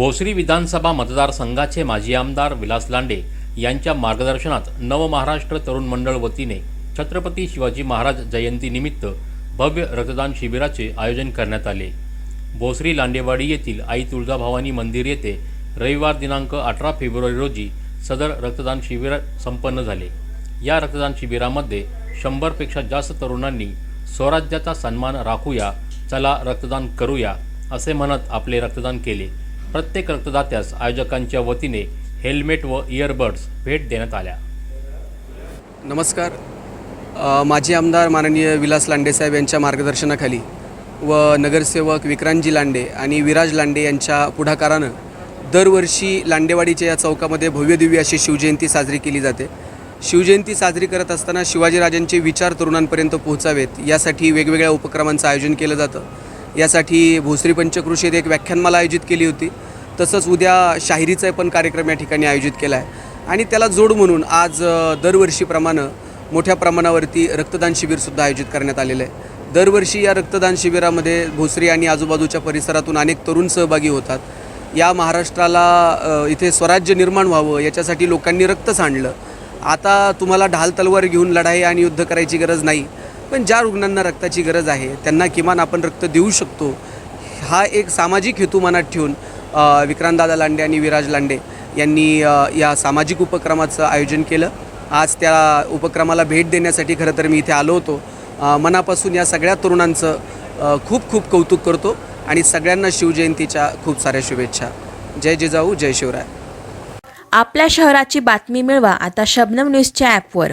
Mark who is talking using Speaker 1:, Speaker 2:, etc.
Speaker 1: भोसरी विधानसभा मतदारसंघाचे माजी आमदार विलास लांडे यांच्या मार्गदर्शनात नवमहाराष्ट्र तरुण मंडळ वतीने छत्रपती शिवाजी महाराज जयंतीनिमित्त भव्य रक्तदान शिबिराचे आयोजन करण्यात आले. भोसरी लांडेवाडी येथील आई तुळजाभवानी मंदिर येथे रविवार दिनांक अठरा फेब्रुवारी रोजी सदर रक्तदान शिबिर संपन्न झाले. या रक्तदान शिबिरामध्ये शंभरपेक्षा जास्त तरुणांनी स्वराज्याचा सन्मान राखूया चला रक्तदान करूया असे म्हणत आपले रक्तदान केले. प्रत्येक रक्तदात्यास आयोजकांच्या वतीने हेल्मेट व इयरबड्स भेट देण्यात आल्या.
Speaker 2: नमस्कार. माजी आमदार माननीय विलास लांडेसाहेब यांच्या मार्गदर्शनाखाली व नगरसेवक विक्रांतजी लांडे आणि विराज लांडे यांच्या पुढाकारानं दरवर्षी लांडेवाडीच्या या चौकामध्ये भव्यदिव्य अशी शिवजयंती साजरी केली जाते. शिवजयंती साजरी करत असताना शिवाजीराजांचे विचार तरुणांपर्यंत पोहोचावेत यासाठी वेगवेगळ्या उपक्रमांचं आयोजन केलं जातं. यासाठी भोसरी पंचकृषीत एक व्याख्यानमाला आयोजित केली होती. तसंच उद्या शाहिरीचा पण कार्यक्रम या ठिकाणी आयोजित केला आहे. आणि त्याला जोड म्हणून आज दरवर्षीप्रमाणे मोठ्या प्रमाणावरती रक्तदान शिबिरसुद्धा आयोजित करण्यात आलेलं आहे. दरवर्षी या रक्तदान शिबिरामध्ये भोसरी आणि आजूबाजूच्या परिसरातून अनेक तरुण सहभागी होतात. या महाराष्ट्राला इथे स्वराज्य निर्माण व्हावं याच्यासाठी लोकांनी रक्त सांडलं. आता तुम्हाला ढाल तलवार घेऊन लढाई आणि युद्ध करायची गरज नाही. पण ज्या रुग्णांना रक्ताची गरज आहे त्यांना किमान आपण रक्त देऊ शकतो. हा एक सामाजिक हेतू मनात ठेवून विक्रांतदादा लांडे आणि विराज लांडे यांनी या सामाजिक उपक्रमाचं आयोजन केलं. आज त्या उपक्रमाला भेट देण्यासाठी खरं तर मी इथे आलो होतो. मनापासून या सगळ्या तरुणांचं खूप खूप कौतुक करतो आणि सगळ्यांना शिवजयंतीच्या खूप साऱ्या शुभेच्छा. जय जिजाऊ जय शिवराय.
Speaker 3: आपल्या शहराची बातमी मिळवा आता शबनम न्यूजच्या ॲपवर